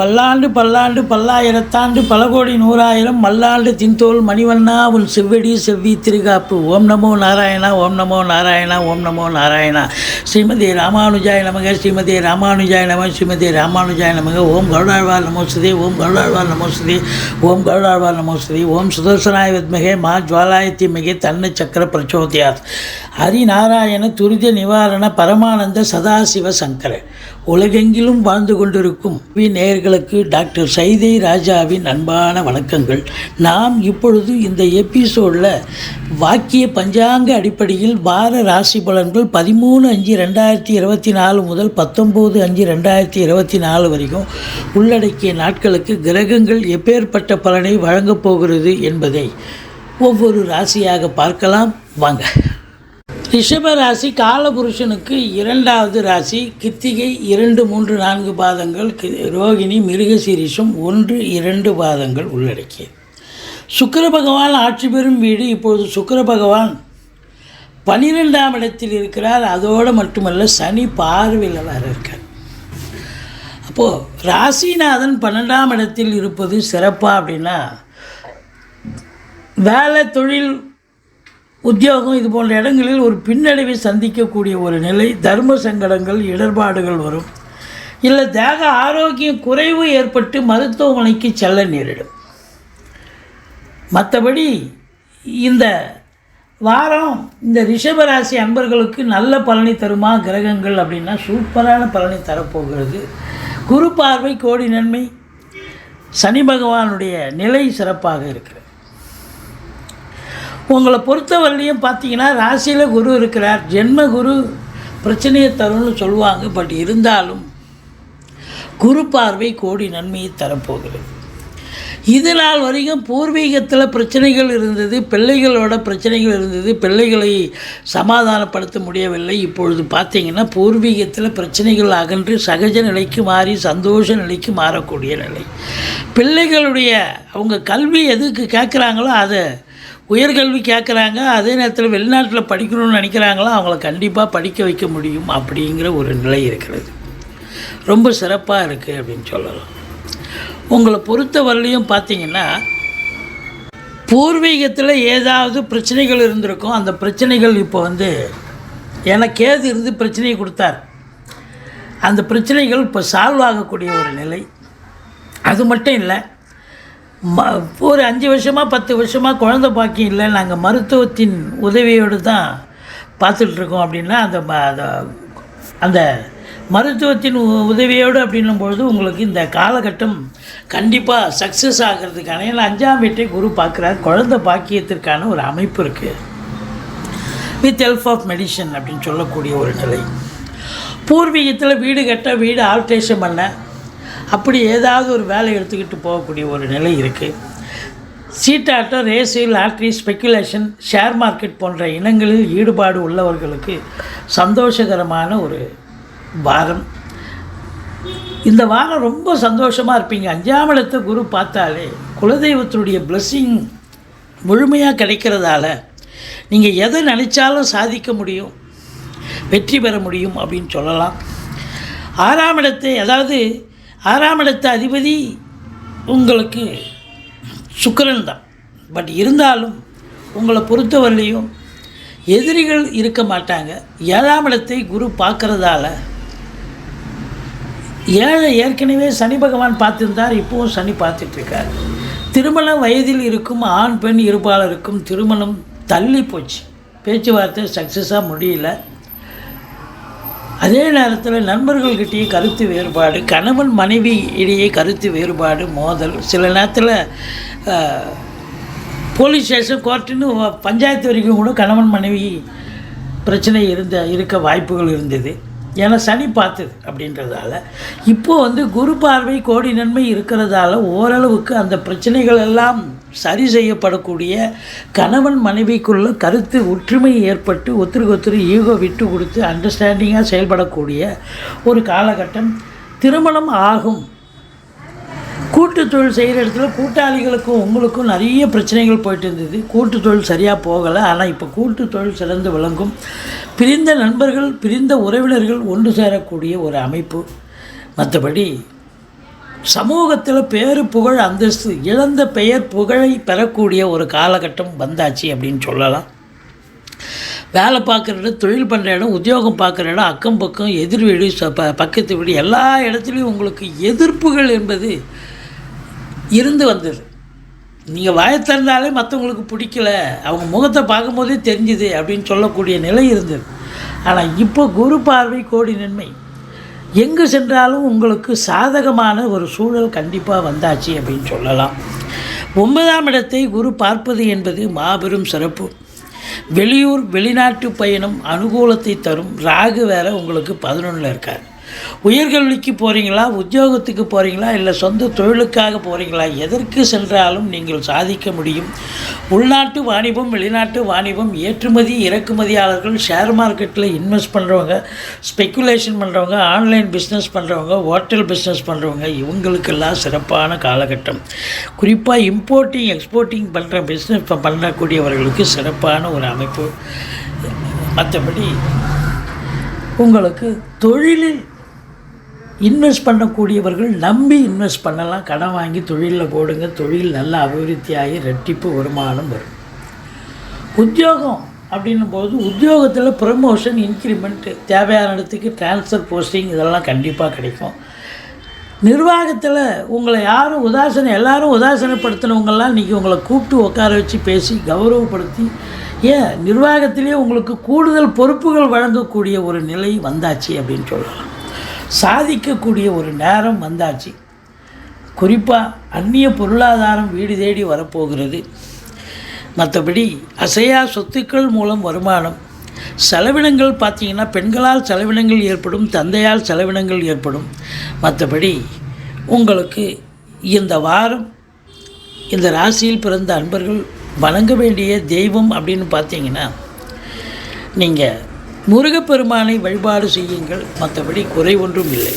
பல்லாண்டு பல்லாண்டு பல்லாயிரத்தாண்டு பல கோடி நூறாயிரம் மல்லாண்டு தின்தோல் மணிவண்ணா உன் செவ்வடி செவ்வி திருகாப்பு. ஓம் நமோ நாராயணா ஓம் நமோ நாராயணா ஓம் நமோ நாராயணா. ஸ்ரீமதி ராமானுஜாய நமக ஸ்ரீமதி ராமானுஜாய நம ஸ்ரீமதி ராமானுஜாய நமக. ஓம் கருடாழ்வார் நமோஸ்தே ஓம் கருடாழ்வார் நமோஸ்தே ஓம் கருடாழ்வார் நமோஸ்தே ஓம் சுதர்சனாய வித்மகே மா ஜுவாலாயத்தி மிகே தன்ன சக்கர பிரச்சோதயாத். ஹரிநாராயண துரித நிவாரண பரமானந்த சதாசிவ சங்கர. உலகெங்கிலும் வாழ்ந்து கொண்டிருக்கும் வி நேயர்களுக்கு டாக்டர் சைதை ராஜாவின் அன்பான வணக்கங்கள். நாம் இப்பொழுது இந்த எபிசோடில் வாக்கிய பஞ்சாங்க அடிப்படையில் வார ராசி பலன்கள் பதிமூணு அஞ்சு ரெண்டாயிரத்தி இருபத்தி நாலு முதல் பத்தொம்போது அஞ்சு ரெண்டாயிரத்தி இருபத்தி நாலு வரைக்கும் உள்ளடக்கிய நாட்களுக்கு கிரகங்கள் எப்பேற்பட்ட பலனை வழங்கப் போகிறது என்பதை ஒவ்வொரு ராசியாக பார்க்கலாம். வாங்க. ரிஷப ராசி காலபுருஷனுக்கு இரண்டாவது ராசி கித்திகை இரண்டு மூன்று நான்கு பாதங்கள் கி- ரோகிணி மிருகசீரிஷம் ஒன்று இரண்டு பாதங்கள் உள்ளடக்கியது. சுக்கர பகவான் ஆட்சி பெறும் வீடு இப்பொழுது சுக்கர பகவான் பனிரெண்டாம் இடத்தில் இருக்கிறார். அதோடு மட்டுமல்ல சனி பார்வையில் வர இருக்கார். அப்போது ராசிநாதன் பன்னெண்டாம் இடத்தில் இருப்பது சிறப்பாக அப்படின்னா வேலை தொழில் உத்தியோகம் இது போன்ற இடங்களில் ஒரு பின்னடைவை சந்திக்கக்கூடிய ஒரு நிலை தர்ம சங்கடங்கள் இடர்பாடுகள் வரும். இல்லை தேக ஆரோக்கியம் குறைவு ஏற்பட்டு மருத்துவமனைக்கு செல்ல நேரிடும். மற்றபடி இந்த வாரம் இந்த ரிஷபராசி அன்பர்களுக்கு நல்ல பலனை தருமா கிரகங்கள் அப்படின்னா சூப்பரான பலனை தரப்போகிறது. குரு பார்வை கோடி நன்மை. சனி பகவானுடைய நிலை சிறப்பாக இருக்கிறது. உங்களை பொறுத்தவரையிலையும் பார்த்தீங்கன்னா ராசியில் குரு இருக்கிறார். ஜென்ம குரு பிரச்சனையை தரும்னு சொல்லுவாங்க. பட் இருந்தாலும் குரு பார்வை கோடி நன்மையை தரப்போகிறது. இது நாள் வரைக்கும் பூர்வீகத்தில் பிரச்சனைகள் இருந்தது பிள்ளைகளோட பிரச்சனைகள் இருந்தது பிள்ளைகளை சமாதானப்படுத்த முடியவில்லை. இப்பொழுது பார்த்தீங்கன்னா பூர்வீகத்தில் பிரச்சனைகள் அகன்று சகஜ நிலைக்கு மாறி சந்தோஷ நிலைக்கு மாறக்கூடிய நிலை. பிள்ளைகளுடைய அவங்க கல்வி எதுக்கு கேட்குறாங்களோ அதை உயர்கல்வி கேட்குறாங்க அதே நேரத்தில் வெளிநாட்டில் படிக்கணும்னு நினைக்கிறாங்களோ அவங்கள கண்டிப்பாக படிக்க வைக்க முடியும் அப்படிங்கிற ஒரு நிலை இருக்கிறது. ரொம்ப சிறப்பாக இருக்குது அப்படின்னு சொல்லலாம். உங்களை பொறுத்த வரலையும் பார்த்தீங்கன்னா பூர்வீகத்தில் ஏதாவது பிரச்சனைகள் இருந்திருக்கும். அந்த பிரச்சனைகள் இப்போ வந்து எனக்கு ஏது இருந்து பிரச்சனையை கொடுத்தார். அந்த பிரச்சனைகள் இப்போ சால்வ் ஆகக்கூடிய ஒரு நிலை. அது மட்டும் இல்லை ம ஒரு அஞ்சு வருஷமாக பத்து வருஷமாக குழந்த பாக்கியம் இல்லை நாங்கள் மருத்துவத்தின் உதவியோடு தான் பார்த்துட்ருக்கோம் அப்படின்னா அந்த ம- அந்த- அந்த மருத்துவத்தின் உ- உதவியோடு அப்படின்னும் பொழுது உங்களுக்கு இந்த காலகட்டம் கண்டிப்பாக சக்ஸஸ் ஆகிறதுக்கான ஏன்னா அஞ்சாம் வீட்டை குரு பார்க்குறார். குழந்தை பாக்கியத்திற்கான ஒரு அமைப்பு இருக்குது வித் ஹெல்ப் ஆஃப் மெடிசன் அப்படின்னு சொல்லக்கூடிய ஒரு நிலை. பூர்வீகத்தில் வீடு கட்ட வீடு ஆல்ட்ரேஷன் பண்ண அப்படி ஏதாவது ஒரு வேலை எடுத்துக்கிட்டு போகக்கூடிய ஒரு நிலை இருக்குது சீட்டாட்டம் race lottery speculation share market போன்ற இனங்களில் ஈடுபாடு உள்ளவர்களுக்கு சந்தோஷகரமான ஒரு வாரம். இந்த வாரம் ரொம்ப சந்தோஷமாக இருப்பீங்க. அஞ்சாம் இடத்தை குரு பார்த்தாலே குலதெய்வத்தினுடைய பிளஸ்ஸிங் முழுமையாக கிடைக்கிறதால நீங்கள் எதை நினச்சாலும் சாதிக்க முடியும் வெற்றி பெற முடியும் அப்படின்னு சொல்லலாம். ஆறாம் இடத்தை அதாவது ஆறாம் இடத்த அதிபதி உங்களுக்கு சுக்கரன் தான். பட் இருந்தாலும் உங்களை பொறுத்தவரையிலையும் எதிரிகள் இருக்க மாட்டாங்க. ஏழாம் இடத்தை குரு பார்க்குறதால ஏழை ஏற்கனவே சனி பகவான் பார்த்துருந்தார் இப்போவும் சனி பார்த்துட்ருக்கார். திருமண வயதில் இருக்கும் ஆண் பெண் இருப்பாளருக்கும் திருமணம் தள்ளி போச்சு. பேச்சுவார்த்தை சக்ஸஸாக முடியல. அதே நேரத்தில் நண்பர்கள்கிட்டயே கருத்து வேறுபாடு கணவன் மனைவி இடையே கருத்து வேறுபாடு மோதல். சில நேரத்தில் போலீஸ் ஸ்டேஷன் கோர்ட்டுன்னு பஞ்சாயத்து வரைக்கும் கூட கணவன் மனைவி பிரச்சனை இருந்த இருக்க வாய்ப்புகள் இருந்தது. ஏன்னா சனி பார்த்தது அப்படின்றதால. இப்போ வந்து குரு பார்வை கோடி நன்மை இருக்கிறதால ஓரளவுக்கு அந்த பிரச்சனைகள் எல்லாம் சரி செய்யப்படக்கூடிய கணவன் மனைவிக்குள்ள கருத்து ஒற்றுமை ஏற்பட்டு ஒருத்தருக்கு ஒருத்தர் ஈகோ விட்டு கொடுத்து அண்டர்ஸ்டாண்டிங்காக செயல்படக்கூடிய ஒரு காலகட்டம். திருமணம் ஆகும். கூட்டு தொழில் செய்கிற இடத்துல கூட்டாளிகளுக்கும் உங்களுக்கும் நிறைய பிரச்சனைகள் போயிட்டு இருந்தது. கூட்டு தொழில் சரியாக போகலை. ஆனால் இப்போ கூட்டு தொழில் சிறந்து விளங்கும். பிரிந்த நண்பர்கள் பிரிந்த உறவினர்கள் ஒன்று சேரக்கூடிய ஒரு அமைப்பு. மற்றபடி சமூகத்தில் பேரு புகழ் அந்தஸ்து இழந்த பெயர் புகழை பெறக்கூடிய ஒரு காலகட்டம் வந்தாச்சு அப்படின்னு சொல்லலாம். வேலை பார்க்குற இடம் தொழில் பண்ணுற இடம் உத்தியோகம் பார்க்குற இடம் அக்கம் பக்கம் எதிர் வீடு ச- ப பக்கத்து வீடு எல்லா இடத்துலையும் உங்களுக்கு எதிர்ப்புகள் என்பது இருந்து வந்தது. நீங்கள் வாயத்திறந்தாலே மற்றவங்களுக்கு பிடிக்கல. அவங்க முகத்தை பார்க்கும்போதே தெரிஞ்சுது அப்படின்னு சொல்லக்கூடிய நிலை இருந்தது. ஆனால் இப்போ குரு பார்வை கோடி நன்மை. எங்கு சென்றாலும் உங்களுக்கு சாதகமான ஒரு சூழல் கண்டிப்பாக வந்தாச்சு அப்படின்னு சொல்லலாம். ஒன்பதாம் இடத்தை குரு பார்ப்பது என்பது மாபெரும் சிறப்பு. வெளியூர் வெளிநாட்டு பயணம் அனுகூலத்தை தரும். ராகு வேற உங்களுக்கு பதினொன்றில் இருக்கார். உயர்கல்விக்கு போகிறீங்களா உத்தியோகத்துக்கு போகிறீங்களா இல்லை சொந்த தொழிலுக்காக போகிறீங்களா எதற்கு சென்றாலும் நீங்கள் சாதிக்க முடியும். உள்நாட்டு வாணிபம் வெளிநாட்டு வாணிபம் ஏற்றுமதி இறக்குமதியாளர்கள் ஷேர் மார்க்கெட்டில் இன்வெஸ்ட் பண்ணுறவங்க ஸ்பெக்குலேஷன் பண்ணுறவங்க ஆன்லைன் பிஸ்னஸ் பண்ணுறவங்க ஹோட்டல் பிஸ்னஸ் பண்ணுறவங்க இவங்களுக்கெல்லாம் சிறப்பான காலகட்டம். குறிப்பாக இம்போர்ட்டிங் எக்ஸ்போர்ட்டிங் பண்ணுற பிஸ்னஸ் பண்ணக்கூடியவர்களுக்கு சிறப்பான ஒரு அமைப்பு. மற்றபடி உங்களுக்கு தொழிலில் இன்வெஸ்ட் பண்ணக்கூடியவர்கள் நம்பி இன்வெஸ்ட் பண்ணலாம். கடன் வாங்கி தொழிலில் போடுங்க. தொழில் நல்ல அபிவிருத்தியாகி ரெட்டிப்பு வருமானம் வரும். உத்தியோகம் அப்படின்னும் போது உத்தியோகத்தில் ப்ரமோஷன் இன்க்ரிமெண்ட்டு தேவையான இடத்துக்கு ட்ரான்ஸ்ஃபர் போஸ்டிங் இதெல்லாம் கண்டிப்பாக கிடைக்கும். நிர்வாகத்தில் உங்களை யாரும் உதாசனை எல்லாரும் உதாசனப்படுத்தினவங்கெல்லாம் இன்றைக்கி உங்களை கூப்பிட்டு உட்கார வச்சு பேசி கௌரவப்படுத்தி ஏன் நிர்வாகத்திலே உங்களுக்கு கூடுதல் பொறுப்புகள் வழங்கக்கூடிய ஒரு நிலை வந்தாச்சு அப்படின்னு சொல்லலாம். சாதிக்கக்கூடிய ஒரு நேரம் வந்தாச்சு. குறிப்பாக அந்நிய பொருளாதாரம் வீடு தேடி வரப்போகிறது. மற்றபடி அசையா சொத்துக்கள் மூலம் வருமானம். செலவினங்கள் பார்த்தீங்கன்னா பெண்களால் செலவினங்கள் ஏற்படும் தந்தையால் செலவினங்கள் ஏற்படும். மற்றபடி உங்களுக்கு இந்த வாரம் இந்த ராசியில் பிறந்த அன்பர்கள் வணங்க வேண்டிய தெய்வம் அப்படின்னு பார்த்தீங்கன்னா நீங்கள் முருகப்பெருமானை வழிபாடு செய்யுங்கள். மற்றபடி குறை ஒன்றும் இல்லை.